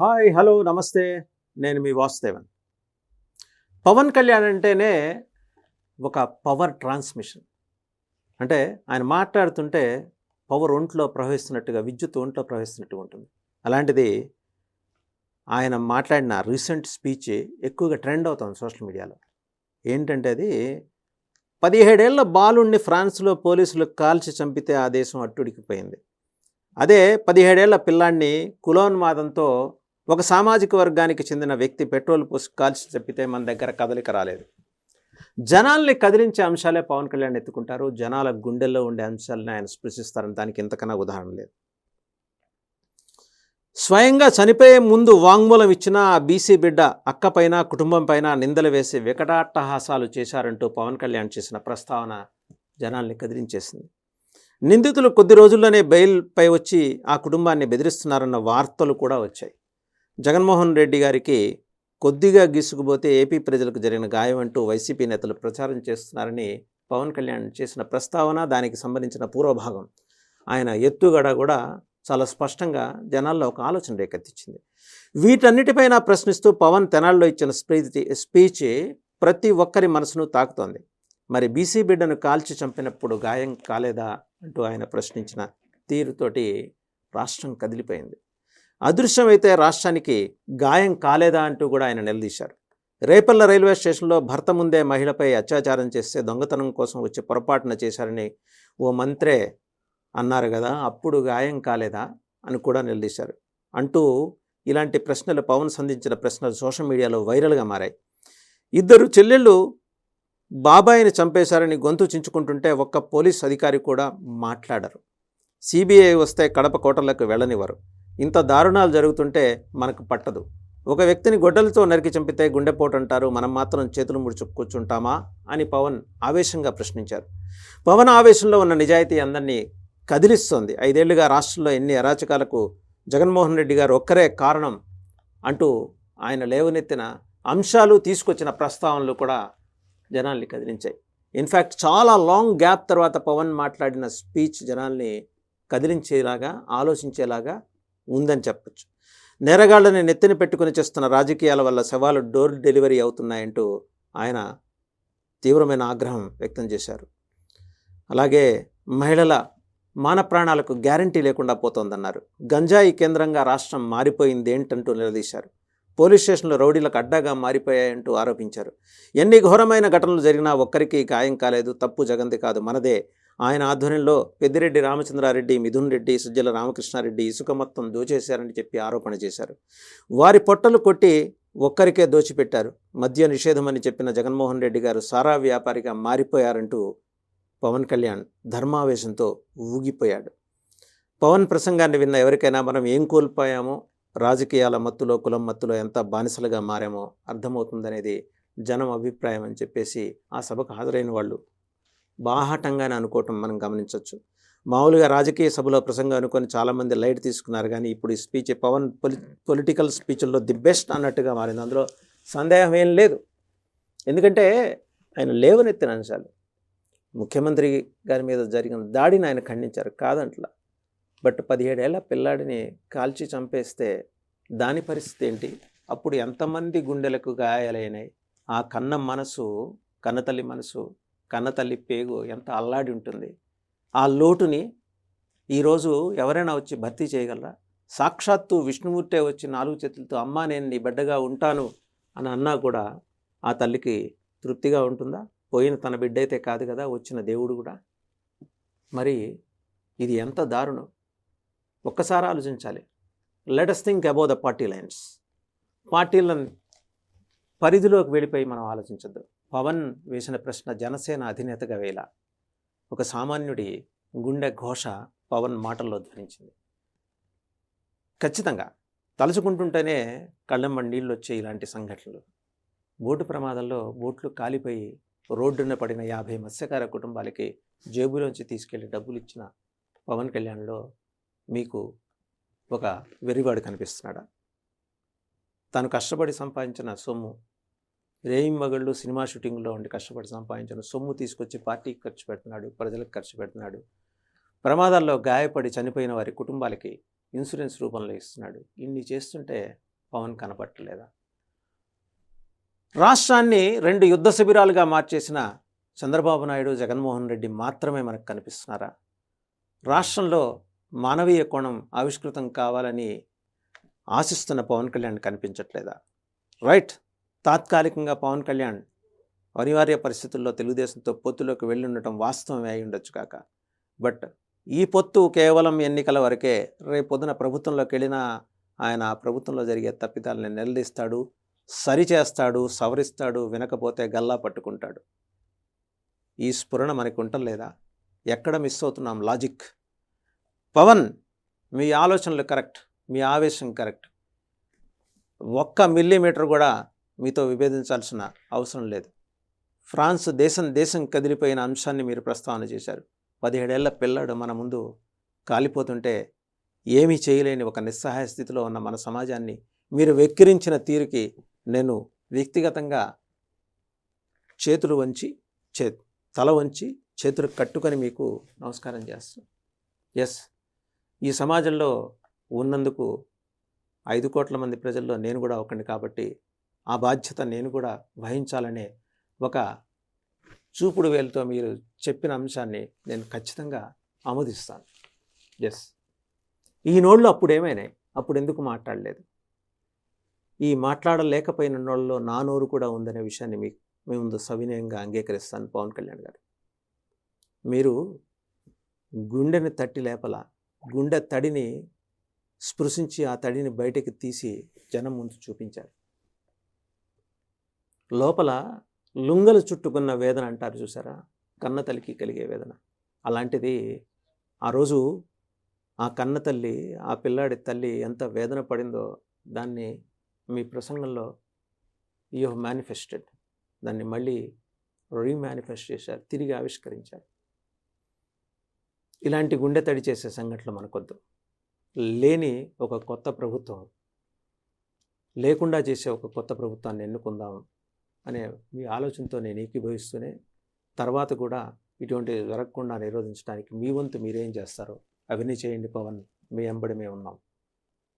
Hi hello నమస్తే. నేను మీ వాసుదేవన్ పవన్ కళ్యాణ్ అంటేనే ఒక పవర్ ట్రాన్స్మిషన్. అంటే ఆయన మాట్లాడుతుంటే పవర్ ఒంట్లో ప్రవహిస్తున్నట్టుగా విద్యుత్ ఒంట్లో ప్రవహిస్తున్నట్టుగా ఉంటుంది. అలాంటిది ఆయన మాట్లాడిన రీసెంట్ స్పీచ్ ఎక్కువగా ట్రెండ్ అవుతుంది సోషల్ మీడియాలో. ఏంటంటే అది పదిహేడేళ్ళ బాలుణ్ణి ఫ్రాన్స్లో పోలీసులు కాల్చి చంపితే ఆ దేశం అట్టుడికిపోయింది. అదే పదిహేడేళ్ళ పిల్లాన్ని కులోన్మాదంతో ఒక సామాజిక వర్గానికి చెందిన వ్యక్తి పెట్రోల్ పోసి కాల్చి చెప్పితే మన దగ్గర కదలిక రాలేదు. జనాల్ని కదిలించే అంశాలే పవన్ కళ్యాణ్ ఎత్తుకుంటారు. జనాల గుండెల్లో ఉండే అంశాలని ఆయన స్పృశిస్తారని దానికి ఇంతకన్నా ఉదాహరణ లేదు. స్వయంగా చనిపోయే ముందు వాంగ్మూలం ఇచ్చిన ఆ బీసీ బిడ్డ అక్క పైన కుటుంబం పైన నిందలు వేసి వికటాట్టహాసాలు చేశారంటూ పవన్ కళ్యాణ్ చేసిన ప్రస్తావన జనాల్ని కదిలించేసింది. నిందితులు కొద్ది రోజుల్లోనే బెయిల్పై వచ్చి ఆ కుటుంబాన్ని బెదిరిస్తున్నారన్న వార్తలు కూడా వచ్చాయి. జగన్మోహన్ రెడ్డి గారికి కొద్దిగా గీసుకుపోతే ఏపీ ప్రజలకు జరిగిన గాయం అంటూ వైసీపీ నేతలు ప్రచారం చేస్తున్నారని పవన్ కళ్యాణ్ చేసిన ప్రస్తావన దానికి సంబంధించిన పూర్వభాగం. ఆయన ఎత్తుగడ కూడా చాలా స్పష్టంగా జనాల్లో ఒక ఆలోచన రేకెత్తించింది వీటన్నిటిపైన ప్రశ్నిస్తూ పవన్ తెనాల్లో ఇచ్చిన స్పీచ్ స్పీచ్ ప్రతి ఒక్కరి మనసును తాకుతోంది. మరి బీసీ బిడ్డను కాల్చి చంపినప్పుడు గాయం కాలేదా అంటూ ఆయన ప్రశ్నించిన తీరుతోటి రాష్ట్రం కదిలిపోయింది. అదృశ్యమైతే రాష్ట్రానికి గాయం కాలేదా అంటూ కూడా ఆయన నిలదీశారు. రేపల్ల రైల్వే స్టేషన్లో భర్త ముందే మహిళపై అత్యాచారం చేస్తే దొంగతనం కోసం వచ్చి పొరపాటున చేశారని ఓ మంత్రే అన్నారు కదా అప్పుడు గాయం కాలేదా అని కూడా నిలదీశారు. అంటూ ఇలాంటి ప్రశ్నలు పవన్ సంధించిన ప్రశ్నలు సోషల్ మీడియాలో వైరల్గా మారాయి. ఇద్దరు చెల్లెళ్ళు బాబాయిని చంపేశారని గొంతు చించుకుంటుంటే ఒక్క పోలీస్ అధికారి కూడా మాట్లాడరు. సిబిఐ వస్తే కడప కోటలకు వెళ్ళనివ్వరు. ఇంత దారుణాలు జరుగుతుంటే మనకు పట్టదు. ఒక వ్యక్తిని గొడ్డలతో నరికి చంపితే గుండెపోటు అంటారు మనం మాత్రం చేతులు ముడుచు కూర్చుంటామా అని పవన్ ఆవేశంగా ప్రశ్నించారు. పవన్ ఆవేశంలో ఉన్న నిజాయితీ అందరినీ కదిలిస్తోంది. ఐదేళ్ళుగా రాష్ట్రంలో ఎన్ని అరాచకాలకు జగన్మోహన్ రెడ్డి గారు ఒక్కరే కారణం అంటూ ఆయన లేవనెత్తిన అంశాలు తీసుకొచ్చిన ప్రస్తావనలు కూడా జనాల్ని కదిలించాయి. ఇన్ఫ్యాక్ట్ చాలా లాంగ్ గ్యాప్ తర్వాత పవన్ మాట్లాడిన స్పీచ్ జనాల్ని కదిలించేలాగా ఆలోచించేలాగా ఉందని చెప్పచ్చు. నేరగాళ్ళని నెత్తిన పెట్టుకుని చేస్తున్న రాజకీయాల వల్ల శవాలు డోర్ డెలివరీ అవుతున్నాయంటూ ఆయన తీవ్రమైన ఆగ్రహం వ్యక్తం చేశారు. అలాగే మహిళల మాన ప్రాణాలకు గ్యారంటీ లేకుండా పోతోందన్నారు. గంజాయి కేంద్రంగా రాష్ట్రం మారిపోయింది ఏంటంటూ నిలదీశారు. పోలీస్ స్టేషన్లు రౌడీలకు అడ్డాగా మారిపోయాయంటూ ఆరోపించారు. ఎన్ని ఘోరమైన ఘటనలు జరిగినా ఒక్కరికి గాయం కాలేదు. తప్పు జగంది కాదు. మనదే ఆయన ఆధ్వర్యంలో పెద్దిరెడ్డి రామచంద్రారెడ్డి మిథున్ రెడ్డి సుజ్జల రామకృష్ణారెడ్డి ఇసుక మొత్తం దోచేశారని చెప్పి ఆరోపణ చేశారు. వారి పొట్టలు కొట్టి ఒక్కరికే దోచిపెట్టారు. మద్య నిషేధం అని చెప్పిన జగన్మోహన్ రెడ్డి గారు సారా వ్యాపారిగా మారిపోయారంటూ పవన్ కళ్యాణ్ ధర్మావేశంతో ఊగిపోయాడు. పవన్ ప్రసంగాన్ని విన్న ఎవరికైనా మనం ఏం కోల్పోయామో రాజకీయాల మత్తులో కులం మత్తులో ఎంత బానిసలుగా మారామో అర్థమవుతుందనేది జనం అభిప్రాయం అని చెప్పేసి ఆ సభకు హాజరైన వాళ్ళు బాహాటంగానే అనుకోవటం మనం గమనించవచ్చు మామూలుగా రాజకీయ సభలో ప్రసంగం అనుకొని చాలామంది లైట్ తీసుకున్నారు. కానీ ఇప్పుడు ఈ స్పీచ్ పవన్ పొలి పొలిటికల్ స్పీచ్ల్లో ది బెస్ట్ అన్నట్టుగా మారింది. అందులో సందేహం ఏం లేదు. ఎందుకంటే ఆయన లేవనెత్తిన అంశాలు. ముఖ్యమంత్రి గారి మీద జరిగిన దాడిని ఆయన ఖండించారు. కాదంట్లా. బట్ పదిహేడేళ్ళ పిల్లాడిని కాల్చి చంపేస్తే దాని పరిస్థితి ఏంటి? అప్పుడు ఎంతమంది గుండెలకు గాయాలైనాయి? ఆ కన్న మనసు కన్నతల్లి మనసు కన్నతల్లి పేగు ఎంత అల్లాడి ఉంటుంది. ఆ లోటుని ఈరోజు ఎవరైనా వచ్చి భర్తీ చేయగలరా? సాక్షాత్తు విష్ణుమూర్తే వచ్చి నాలుగు చేతులతో అమ్మ నేను నీ బిడ్డగా ఉంటాను అని అన్నా కూడా ఆ తల్లికి తృప్తిగా ఉంటుందా? పోయిన తన బిడ్డ అయితే కాదు కదా వచ్చిన దేవుడు కూడా. మరి ఇది ఎంత దారుణం. ఒక్కసారి ఆలోచించాలి. Let us think about the party lines పార్టీలను పరిధిలోకి వెళ్ళిపోయి మనం ఆలోచించద్దు. పవన్ వేసిన ప్రశ్న జనసేన అధినేతగా వేళ. ఒక సామాన్యుడి గుండె ఘోష పవన్ మాటల్లో ధ్వనించింది. ఖచ్చితంగా తలుచుకుంటుంటేనే కళ్ళెమ్మ నీళ్ళు వచ్చే ఇలాంటి సంఘటనలు. బోటు ప్రమాదంలో బోట్లు కాలిపోయి రోడ్డున పడిన యాభై మత్స్యకార కుటుంబాలకి జేబులోంచి తీసుకెళ్ళి డబ్బులు ఇచ్చిన పవన్ కళ్యాణ్లో మీకు ఒక వెరివాడు కనిపిస్తున్నాడా? తను కష్టపడి సంపాదించిన సొమ్ము రేయిం మగళ్ళు సినిమా షూటింగ్లో ఉండి కష్టపడి సంపాదించిన సొమ్ము తీసుకొచ్చి పార్టీకి ఖర్చు పెడుతున్నాడు ప్రజలకు ఖర్చు పెడుతున్నాడు. ప్రమాదాల్లో గాయపడి చనిపోయిన వారి కుటుంబాలకి ఇన్సూరెన్స్ రూపంలో ఇస్తున్నాడు. ఇన్ని చేస్తుంటే పవన్ కనపట్టలేదా? రాష్ట్రాన్ని రెండు యుద్ధ శిబిరాలుగా మార్చేసిన చంద్రబాబు నాయుడు జగన్మోహన్ రెడ్డి మాత్రమే మనకు కనిపిస్తున్నారా? రాష్ట్రంలో మానవీయ కోణం ఆవిష్కృతం కావాలని ఆశిస్తున్న పవన్ కళ్యాణ్ కనిపించట్లేదా? రైట్. తాత్కాలికంగా పవన్ కళ్యాణ్ అనివార్య పరిస్థితుల్లో తెలుగుదేశంతో పొత్తులోకి వెళ్ళి ఉండటం వాస్తవమే అయి ఉండొచ్చు కాక. బట్ ఈ పొత్తు కేవలం ఎన్నికల వరకే రేపు పొద్దున ప్రభుత్వంలోకి వెళ్ళినా ఆయన ప్రభుత్వంలో జరిగే తప్పిదాలని నిలదీస్తాడు సరిచేస్తాడు సవరిస్తాడు వినకపోతే గల్లా పట్టుకుంటాడు. ఈ స్ఫురణ మనకు ఉండలేదా ఎక్కడ మిస్ అవుతున్నాం లాజిక్? పవన్ మీ ఆలోచనలు కరెక్ట్ మీ ఆవేశం కరెక్ట్. ఒక్క మిల్లీమీటర్ కూడా మీతో విభేదించాల్సిన అవసరం లేదు. ఫ్రాన్స్ దేశం దేశం కదిలిపోయిన అంశాన్ని మీరు ప్రస్తావన చేశారు. పదిహేడేళ్ళ పిల్లాడు మన ముందు కాలిపోతుంటే ఏమీ చేయలేని ఒక నిస్సహాయ స్థితిలో ఉన్న మన సమాజాన్ని మీరు వెక్కిరించిన తీరుకి నేను వ్యక్తిగతంగా చేతులు వంచి చే తల వంచి చేతులు కట్టుకొని మీకు నమస్కారం చేస్తాను ఎస్. ఈ సమాజంలో ఉన్నందుకు ఐదు కోట్ల మంది ప్రజల్లో నేను కూడా ఒకడిని కాబట్టి ఆ బాధ్యత నేను కూడా వహించాలనే ఒక చూపుడు వేలుతో మీరు చెప్పిన అంశాన్ని నేను ఖచ్చితంగా ఆమోదిస్తాను. ఎస్ ఈ నోళ్ళు అప్పుడు ఏమైనాయి? అప్పుడు ఎందుకు మాట్లాడలేదు? ఈ మాట్లాడలేకపోయిన నోళ్ళలో నా నోరు కూడా ఉందనే విషయాన్ని మీకు మీ ముందు సవినయంగా అంగీకరిస్తాను పవన్ కళ్యాణ్ గారు. మీరు గుండెని తట్టి లేపల గుండె తడిని స్పృశించి ఆ తడిని బయటకు తీసి జనం ముందు చూపించారు. లోపల లుంగలు చుట్టుకున్న వేదన అంటారు చూసారా? కన్న తల్లికి కలిగే వేదన. అలాంటిది ఆ రోజు ఆ కన్న తల్లి ఆ పిల్లాడి తల్లి ఎంత వేదన పడిందో దాన్ని మీ ప్రసంగంలో యూ మేనిఫెస్టెడ్. దాన్ని మళ్ళీ రీమానిఫెస్ట్ చేశారు తిరిగి ఆవిష్కరించారు. ఇలాంటి గుండె తడి చేసే సంఘటనలు మనకొద్దు. లేని ఒక కొత్త ప్రభుత్వం లేకుండా చేసే ఒక కొత్త ప్రభుత్వాన్ని ఎన్నుకుందాం అనే మీ ఆలోచనతో నేను ఏకీభవిస్తూనే తర్వాత కూడా ఇటువంటి జరగకుండా నిరోధించడానికి మీ వంతు మీరేం చేస్తారో అవన్నీ చేయండి పవన్. మీ వెంబడి మేము ఉన్నాం